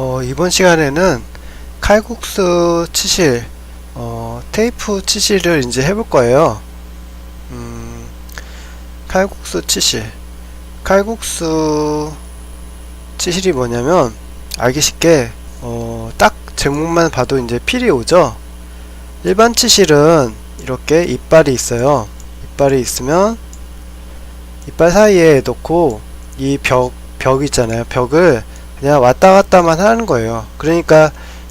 어, 이번 시간에는 칼국수 치실, 어, 테이프 치실을 이제 해볼 거예요. 음, 칼국수 치실. 칼국수 치실이 뭐냐면, 알기 쉽게, 어, 딱 제목만 봐도 이제 필이 오죠? 일반 치실은 이렇게 이빨이 있어요. 이빨이 있으면, 이빨 사이에 놓고, 이 벽, 벽 있잖아요. 벽을 그냥 왔다 갔다만 하는 거예요. 그러니까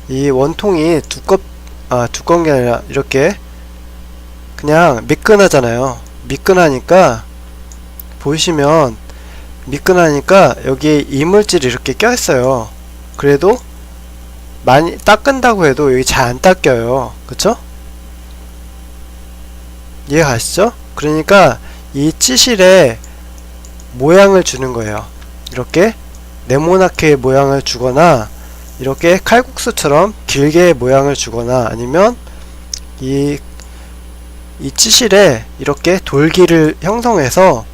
이 원통이 두껍 아 두꺼운 게 아니라 이렇게 그냥 미끈하잖아요. 미끈하니까 보이시면 미끈하니까 여기 이물질이 이렇게 껴 있어요. 그래도 많이 닦은다고 해도 여기 잘 안 닦여요. 그쵸? 이해 가시죠? 그러니까 이 치실에 모양을 주는 거예요. 이렇게 네모나게 모양을 주거나 이렇게 칼국수처럼 길게 모양을 주거나 아니면 이, 이 치실에 이렇게 돌기를 형성해서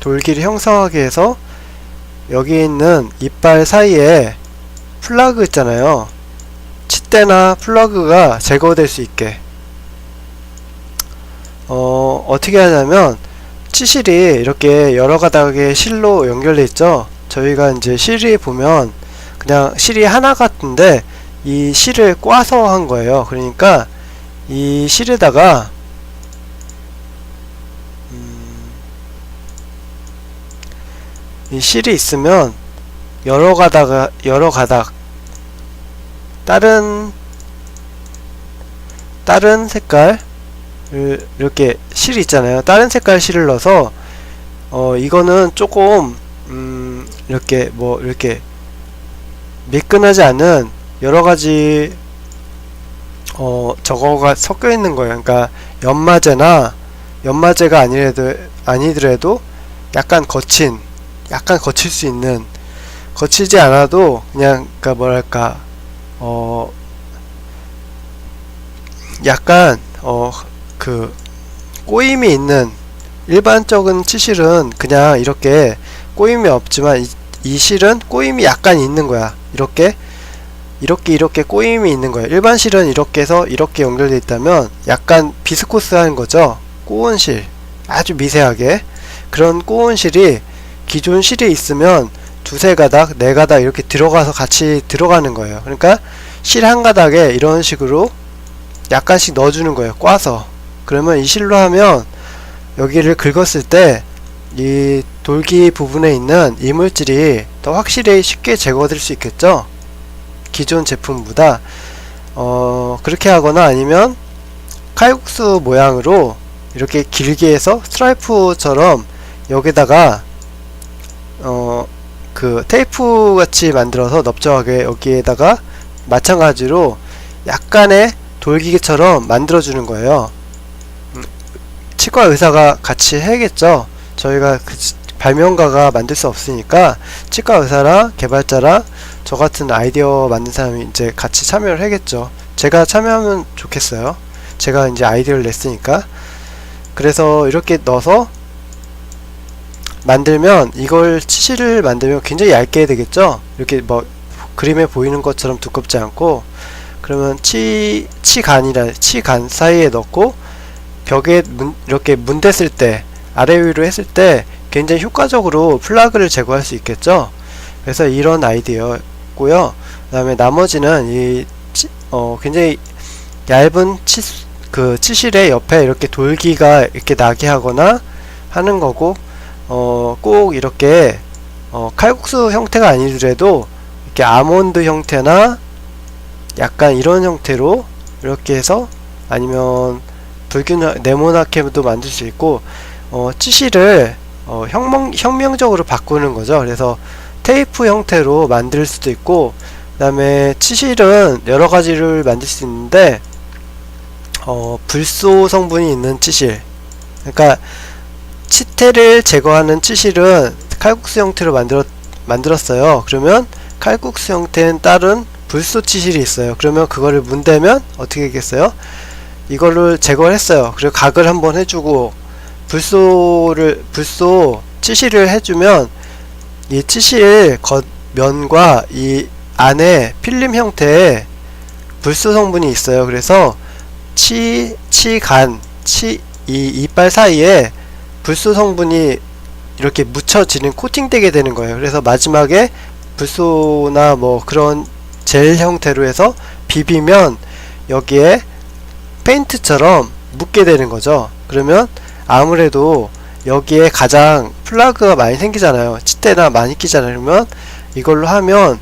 돌기를 형성하게 해서 여기 있는 이빨 사이에 플러그 있잖아요. 칫대나 플러그가 제거될 수 있게 어, 어떻게 하냐면 치실이 이렇게 여러 가닥의 실로 연결돼 있죠. 저희가 이제 실이 보면 그냥 실이 하나 같은데 이 실을 꽈서 한 거예요. 그러니까 이 실에다가 음, 이 실이 있으면 여러 가닥 여러 가닥 다른 다른 색깔 을 이렇게 실 있잖아요. 다른 색깔 실을 넣어서 어 이거는 조금 음 이렇게 뭐 이렇게 미끈하지 않은 여러 가지 어 저거가 섞여 있는 거예요. 그러니까 연마제나 연마제가 아니래도 아니더라도 약간 거친 약간 거칠 수 있는 거치지 않아도 그냥 그러니까 뭐랄까 어 약간 어 그 꼬임이 있는 일반적인 치실은 그냥 이렇게 꼬임이 없지만 이, 이 실은 꼬임이 약간 있는 거야. 이렇게 이렇게 이렇게 꼬임이 있는 거예요 일반 실은 이렇게 해서 이렇게 연결되어 있다면 약간 비스코스한 거죠? 꼬은 실. 아주 미세하게. 그런 꼬은 실이 기존 실이 있으면 두세 가닥 네 가닥 이렇게 들어가서 같이 들어가는 거예요. 그러니까 실 한 가닥에 이런 식으로 약간씩 넣어주는 거예요. 꽈서 그러면 이 실로 하면 여기를 긁었을 때 이 돌기 부분에 있는 이물질이 더 확실히 쉽게 제거될 수 있겠죠? 기존 제품보다. 어 그렇게 하거나 아니면 칼국수 모양으로 이렇게 길게 해서 스트라이프처럼 여기다가 어 그 테이프 같이 만들어서 넓적하게 여기에다가 마찬가지로 약간의 돌기계처럼 만들어 주는 거예요 치과 의사가 같이 해야겠죠. 저희가 그 발명가가 만들 수 없으니까 치과 의사랑 개발자랑 저 같은 아이디어 만든 사람이 이제 같이 참여를 하겠죠. 제가 참여하면 좋겠어요. 제가 이제 아이디어를 냈으니까. 그래서 이렇게 넣어서 만들면 이걸 치실을 만들면 굉장히 얇게 되겠죠. 이렇게 뭐 그림에 보이는 것처럼 두껍지 않고 그러면 치 치간이라 치간 사이에 넣고 벽에 문, 이렇게 문댔을 때 아래 위로 했을 때 굉장히 효과적으로 플라그를 제거할 수 있겠죠? 그래서 이런 아이디어고요. 그 다음에 나머지는 이 치, 어, 굉장히 얇은 치, 그 치실의 옆에 이렇게 돌기가 이렇게 나게 하거나 하는 거고 어, 꼭 이렇게 어, 칼국수 형태가 아니더라도 이렇게 아몬드 형태나 약간 이런 형태로 이렇게 해서 아니면 불균 네모나게도 만들 수 있고 어, 치실을 어, 혁명, 혁명적으로 바꾸는 거죠. 그래서 테이프 형태로 만들 수도 있고 그 다음에 치실은 여러 가지를 만들 수 있는데 어, 불소 성분이 있는 치실 그러니까 치태를 제거하는 치실은 칼국수 형태로 만들었, 만들었어요. 그러면 칼국수 형태는 다른 불소 치실이 있어요. 그러면 그거를 문대면 어떻게 되겠어요? 이거를 제거를 했어요. 그리고 각을 한번 해주고 불소를 불소 치실을 해주면 이 치실 겉 면과 이 안에 필름 형태의 불소 성분이 있어요. 그래서 치, 치간, 치, 이 이빨 사이에 불소 성분이 이렇게 묻혀지는 코팅되게 되는 거예요. 그래서 마지막에 불소나 뭐 그런 젤 형태로 해서 비비면 여기에 페인트처럼 묻게 되는 거죠. 그러면 아무래도 여기에 가장 플라그가 많이 생기잖아요. 칫대나 많이 끼잖아요. 그러면 이걸로 하면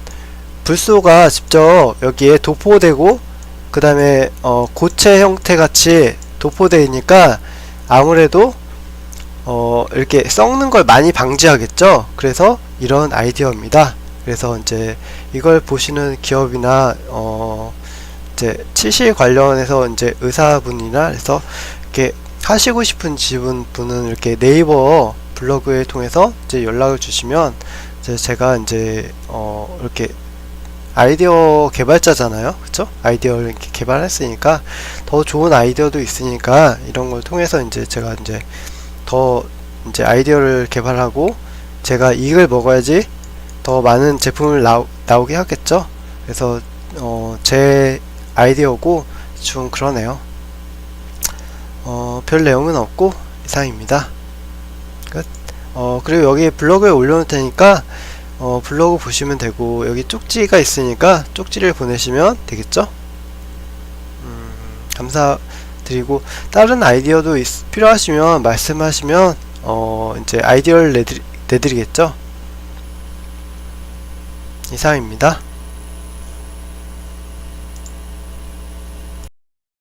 불소가 직접 여기에 도포되고 그 다음에 어, 고체 형태 같이 도포되니까 아무래도 어, 이렇게 썩는 걸 많이 방지하겠죠. 그래서 이런 아이디어입니다. 그래서 이제 이걸 보시는 기업이나 어, 이제 치실 관련해서 이제 의사분이나 해서 이렇게 하시고 싶은 지분 분은 이렇게 네이버 블로그에 통해서 이제 연락을 주시면 이제 제가 이제 어 이렇게 아이디어 개발자잖아요. 그쵸? 아이디어를 이렇게 개발했으니까 더 좋은 아이디어도 있으니까 이런 걸 통해서 이제 제가 이제 더 이제 아이디어를 개발하고 제가 이익을 먹어야지 더 많은 제품을 나오, 나오게 하겠죠. 그래서 어, 제 아이디어고 좀 그러네요. 어, 별 내용은 없고 이상입니다. 끝. 어, 그리고 여기 블로그에 올려놓을 테니까 어, 블로그 보시면 되고 여기 쪽지가 있으니까 쪽지를 보내시면 되겠죠? 음, 감사드리고 다른 아이디어도 있- 필요하시면 말씀하시면 어, 이제 아이디어를 내드리, 내드리겠죠? 이상입니다.